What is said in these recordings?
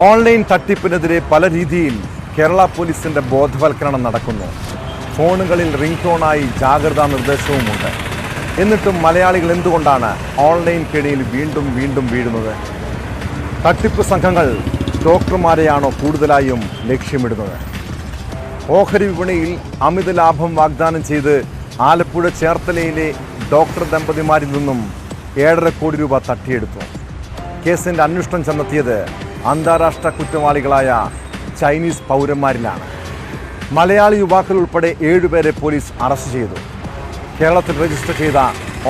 Online തട്ടിപ്പിനെതിരെ പല രീതിയിൽ കേരള പോലീസിന്റെ ബോധവൽക്കരണം നടക്കുന്നു. ഫോണുകളിൽ റിംഗ് ടോണായി ജാഗ്രതാ നിർദ്ദേശവുമുണ്ട്. എന്നിട്ടും മലയാളികൾ എന്തുകൊണ്ടാണ് ഓൺലൈൻ കെണിയിൽ വീണ്ടും വീണ്ടും വീഴുന്നത്? തട്ടിപ്പ് സംഘങ്ങൾ ഡോക്ടർമാരെയാണോ കൂടുതലായും ലക്ഷ്യമിടുന്നത്? ഓഹരി വിപണിയിൽ അമിത ലാഭം വാഗ്ദാനം ചെയ്ത് ആലപ്പുഴ ചേർത്തലയിലെ ഡോക്ടർ ദമ്പതിമാരിൽ നിന്നും ഏഴര കോടി രൂപ തട്ടിയെടുത്തു. കേസിന്റെ അന്വേഷണം ചെന്നെത്തിയത് അന്താരാഷ്ട്ര കുറ്റവാളികളായ ചൈനീസ് പൗരന്മാരിലാണ് മലയാളി യുവാക്കൾ ഉൾപ്പെടെ ഏഴുപേരെ പോലീസ് അറസ്റ്റ് ചെയ്തു. കേരളത്തിൽ രജിസ്റ്റർ ചെയ്ത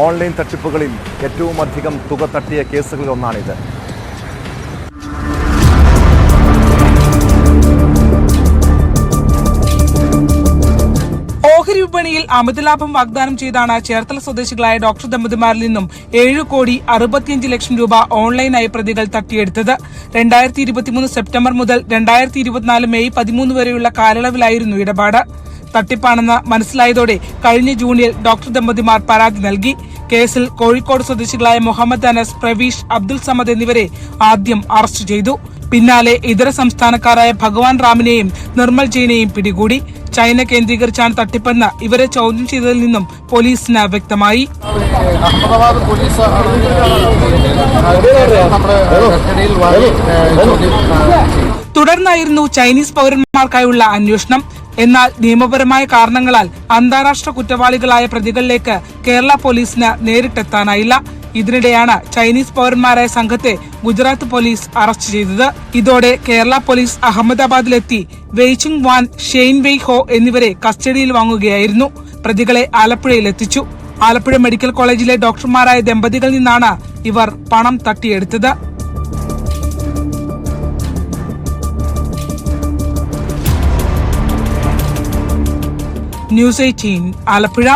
ഓൺലൈൻ തട്ടിപ്പുകളിൽ ഏറ്റവും അധികം തുക തട്ടിയ കേസുകളിൽ ഒന്നാണിത്. ഓഹരി ലാഭം വാഗ്ദാനം ചെയ്താണ് ചേർത്തല സ്വദേശികളായ ഡോക്ടർ ദമ്പതിമാരിൽ നിന്നും ഏഴ് കോടി അറുപത്തിയഞ്ച് ലക്ഷം രൂപ ഓൺലൈനായി പ്രതികൾ തട്ടിയെടുത്തത്. രണ്ടായിരത്തി ഇരുപത്തിമൂന്ന് സെപ്റ്റംബർ മുതൽ രണ്ടായിരത്തി ഇരുപത്തിനാല് മെയ് പതിമൂന്ന് വരെയുള്ള കാലയളവിലായിരുന്നു ഇടപാട്. തട്ടിപ്പാണെന്ന് മനസ്സിലായതോടെ കഴിഞ്ഞ ജൂണിൽ ഡോക്ടർ ദമ്പതിമാർ പരാതി നൽകി. കേസിൽ കോഴിക്കോട് സ്വദേശികളായ മുഹമ്മദ് അനസ് പ്രവീഷ് അബ്ദുൽ സമദ് എന്നിവരെ ആദ്യം അറസ്റ്റ് ചെയ്തു. പിന്നാലെ ഇതര സംസ്ഥാനക്കാരായ ഭഗവാൻ റാമിനെയും നിർമ്മൽ ജെയിനെയും പിടികൂടി. ചൈന കേന്ദ്രീകരിച്ചാണ് തട്ടിപ്പെന്ന് ഇവരെ ചോദ്യം ചെയ്തതിൽ നിന്നും പോലീസിന് വ്യക്തമായി. തുടർന്നായിരുന്നു ചൈനീസ് പൗരന്മാർക്കായുള്ള അന്വേഷണം എന്നാൽ നിയമപരമായ കാരണങ്ങളാൽ അന്താരാഷ്ട്ര കുറ്റവാളികളായ പ്രതികളിലേക്ക് കേരള പോലീസിന് നേരിട്ടെത്താനായില്ല ഇതിനിടെയാണ് ചൈനീസ് പൌരന്മാരായ സംഘത്തെ ഗുജറാത്ത് പോലീസ് അറസ്റ്റ് ചെയ്തത്. ഇതോടെ Kerala police അഹമ്മദാബാദിലെത്തി. Weiching Wan Shane Wei Ho എന്നിവരെ കസ്റ്റഡിയിൽ വാങ്ങുകയായിരുന്നു. പ്രതികളെ ആലപ്പുഴയിൽ എത്തിച്ചു. ആലപ്പുഴ മെഡിക്കൽ കോളേജിലെ ഡോക്ടർമാരായ ദമ്പതികളിൽ നിന്നാണ് ഇവർ പണം തട്ടിയെടുത്തത്. News eighteen Alappuzha.